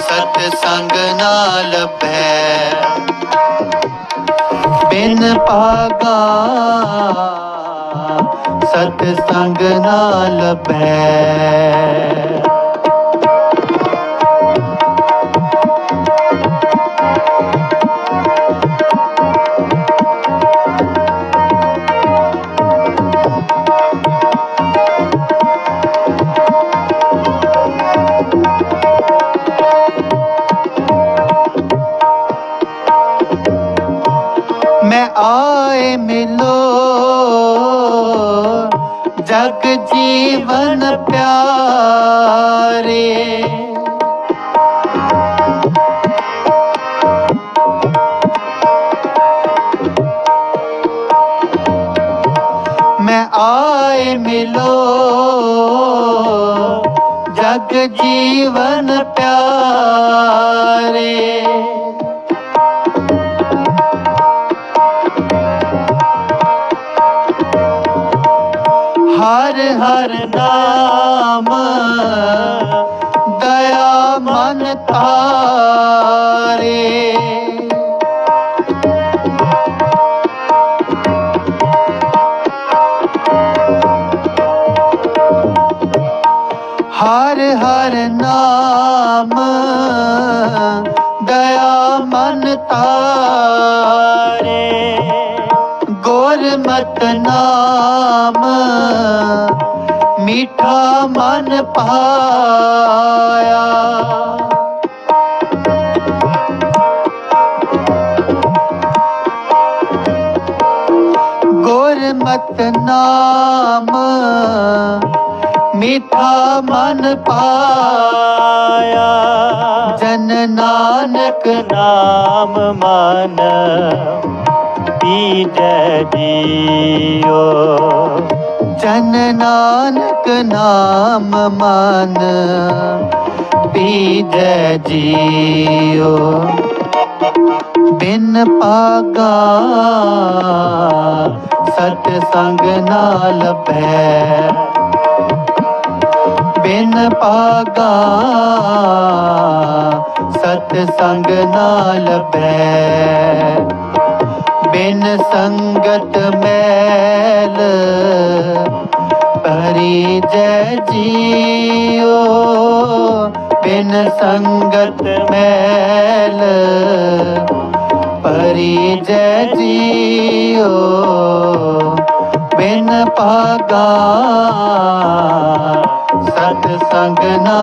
ਸਤ ਸੰਗ ਨਾਲ ਬੈ ਬਿਨ ਪਾਗਾ ਸਤ ਸੰਗ ਨਾਲ ਬੈ ਆਏ ਮਿਲੋ। ਜਗ ਜੀਵਨ ਪਿਆਰੇ। ਮੈਂ ਆਏ ਮਿਲੋ। ਜਗ ਜੀਵਨ ਪਿਆਰੇ। ਹਰ ਨਾਮ ਦਇਆ ਮਨ ਤਾਰੇ ਹਰ ਹਰ ਨਾਮ ਦਇਆ ਮਨ ਤਾਰੇ ਗੁਰਮਤਿ ਨਾਮ ਮੀਠਾ ਮਨ ਪਾਇਆ ਗੁਰਮਤ ਨਾਮ ਮੀਠਾ ਮਨ ਪਾਇਆ ਜਨ ਨਾਨਕ ਨਾਮ ਮਨ ਪੀਜੈ ਜੀਓ ਜਨ ਨਾਨਕ ਨਾਮ ਮਨ, ਪੀਜੈ ਜੀਓ ਬਿਨ ਪਾਗਾ ਸਤ ਸੰਗ ਨਾਲ ਬੈ ਬਿਨ ਪਾਗਾ ਸਤ ਸੰਗ ਨਾਲ ਬੈ ਬਿਨ ਸੰਗਤ ਮੈਲ ਪਰੀ ਜੈ ਜੀਓ, ਬਿਨ ਸੰਗਤ ਮੈਲ ਪਰੀ ਜੈ ਜੀਓ, ਬਿਨ ਪਾਗਾ ਸਤ ਸੰਗ ਨਾ